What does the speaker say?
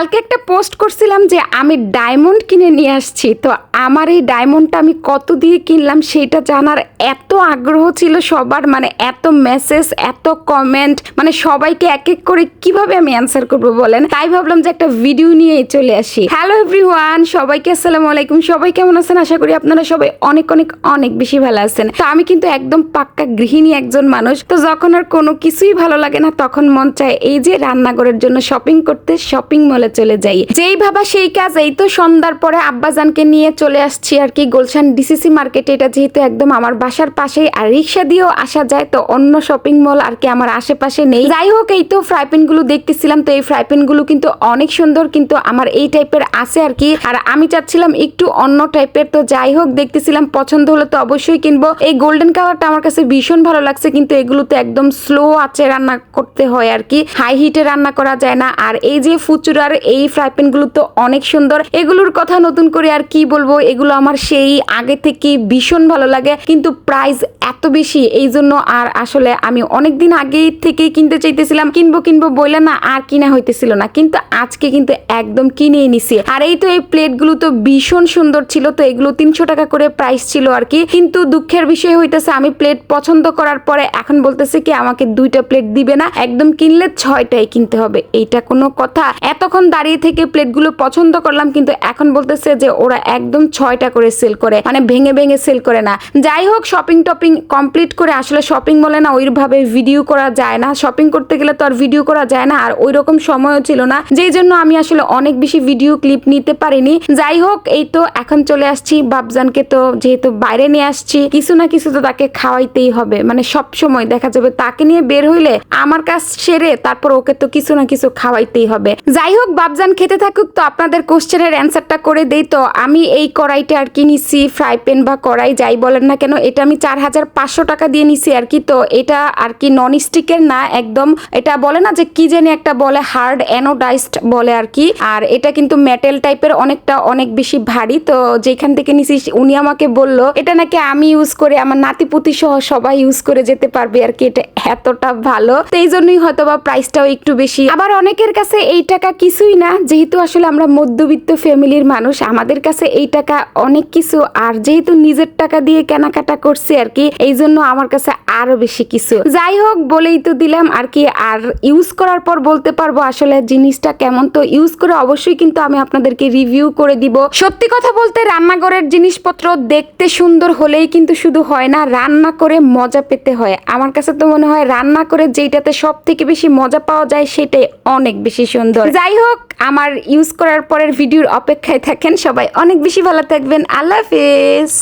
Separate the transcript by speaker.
Speaker 1: কালকে একটা পোস্ট করছিলাম যে আমি ডায়মন্ড কিনে নিয়ে আসছি। তো আমার এই ডায়মন্ডটা আমি কত দিয়ে কিনলাম সেটা জানার এত আগ্রহ ছিল সবার মানে এত মেসেজ এত কমেন্ট মানে সবাইকে এক এক করে কীভাবে আমি অ্যান্সার করব বলেন? তাই ভাবলাম যে একটা ভিডিও নিয়ে চলে আসি। হ্যালো এভরিওয়ান সবাইকে আসসালামু আলাইকুম। সবাই কেমন আছেন? আশা করি আপনারা সবাই অনেক অনেক অনেক বেশি ভালো আছেন। তো আমি কিন্তু একদম পাক্কা গৃহিণী একজন মানুষ। তো যখন আর কোনো কিছুই ভালো লাগে না, তখন মন চায় এই যে রান্নাঘরের জন্য শপিং করতে শপিং মলে চলে যাই। যেই ভাবা সেই কাজ এই তো সন্ধ্যার পরে আব্বাজানকে নিয়ে চলে আসছি আর কি গুলশান ডিসিসি মার্কেটে এটা যেহেতু একদম আমার বাসার পাশেই আর রিক্সা দিয়েও আসা যায়, তো অন্য শপিং মল আর কি আমার আশেপাশে নেই। যাই হোক, এই তো ফ্রাই প্যানগুলো দেখতেছিলাম, তো এই ফ্রাই প্যানগুলো কিন্তু অনেক সুন্দর, কিন্তু আমার এই টাইপের আছে আর কি। আর আমি চাচ্ছিলাম একটু অন্য টাইপের তো যাই হোক, দেখতেছিলাম পছন্দ হলে তো অবশ্যই কিনবো। এই গোল্ডেন কালারটা আমার কাছে ভীষণ ভালো লাগছে, কিন্তু এগুলো তো একদম স্লো আছে রান্না করতে হয় আর কি। হাই হিটে রান্না করা যায় না। আর এই যে ফুচুরার এই ফ্রাই প্যানগুলো তো অনেক সুন্দর। এগুলোর কথা নতুন করে আর কি বলব? এগুলো আমার সেই আগে থেকে ভীষণ ভালো লাগে। কিন্তু প্রাইস এত বেশি, এই জন্য আর আসলে আমি অনেক দিন আগে থেকেই কিনতে চাইতেছিলাম। কিনবো কিনবো বইলে না আর কিনা হইতেছিল না। কিন্তু আজকে কিন্তু একদম কিনে নিছি। আর এই তো এই প্লেটগুলো তো ভীষণ সুন্দর ছিল। তো এগুলো তিনশো টাকা করে প্রাইস ছিল আর কি। কিন্তু দুঃখের বিষয় হইতেছে, আমি প্লেট পছন্দ করার পরে এখন বলতেছে কি, আমাকে দুইটা প্লেট দিবে না। একদম কিনলে ছয়টাই কিনতে হবে। এইটা কোনো কথা। এতক্ষণ দাঁড়িয়ে থেকে প্লেটগুলো পছন্দ করলাম, কিন্তু এখন বলতেছে যে ওরা একদম ছয়টা করে সেল করে মানে ভেঙে ভেঙে সেল করে না। যাই হোক শপিং টপিং কমপ্লিট করে আসলে শপিং বলে না ওইভাবে ভিডিও করা যায় না। শপিং করতে গেলে তো আর ভিডিও করা যায় না, আর ওই রকম সময়ও ছিল না। যেই জন্য আমি আসলে অনেক বেশি ভিডিও ক্লিপ নিতে পারিনি। যাই হোক, এই তো এখন চলে আসছি বাবজানকে তো যেহেতু বাইরে নিয়ে আসছি, কিছু না কিছু তো তাকে খাওয়াইতেই হবে। মানে সব সময় দেখা যাবে তাকে নিয়ে বের হইলে আমার কাজ সেরে তারপর ওকে তো কিছু না কিছু খাওয়াইতেই হবে। যাই হোক বাবজান খেতে থাকুক তো আপনাদের কোশ্চেনের অ্যান্সারটা করে দেই তো। আমি এই কড়াইটা আর কি নিছি, ফ্রাই প্যান বা কড়াই, যাই বলেন না কেন, এটা আমি চার হাজার পাঁচশো টাকা দিয়ে নিছি আর কি তো। এটা আর কি নন স্টিকের না, একদম এটা বলে না যে কি জানি একটা বলে হার্ড অ্যানোডাইজড বলে আর কি। আর এটা কিন্তু মেটেল টাইপের অনেকটা, অনেক বেশি ভারী তো যেখান থেকে নিছি, উনি আমাকে বলল, এটা নাকি আমি ইউজ করে, আমার নাতিপুতি সহ সবাই ইউজ করে যেতে পারবে আর কি, এটা এতটা ভালো। তো এই জন্যই হয়তো বা প্রাইসটাও একটু বেশি। আবার অনেকের কাছে এই টাকা কিছুই না। যেহেতু আসলে আমরা মধ্যবিত্ত ফ্যামিলির মানুষ, আমাদের কাছে এই টাকা অনেক কিছু। আর যেহেতু নিজের টাকা দিয়ে কেনাকাটা করছি আর কি, এই জন্য আমার কাছে আরও বেশি কিছু। যাই হোক, বলেই তো দিলাম আর কি। আর ইউজ করার পর বলতে পারব আসলে জিনিসটা কেমন। তো ইউজ করে অবশ্যই কিন্তু আমি আপনাদেরকে রিভিউ করে দিব। সত্যি কথা বলতে রান্নাঘরের জিনিসপত্র দেখতে সুন্দর হলেই কিন্তু শুধু হয় না, রান্না করে মজা পেতে হয়। আমার কাছে তো মনে হয় রান্না করে যেটাতে সব থেকে বেশি মজা পাওয়া যায়, সেটাই অনেক বেশি সুন্দর। যাই হোক, আমার ইউজ করার পরের ভিডিওর অপেক্ষায় থাকেন সবাই। অনেক বেশি ভালো থাকবেন। আল্লাহ হাফেজ।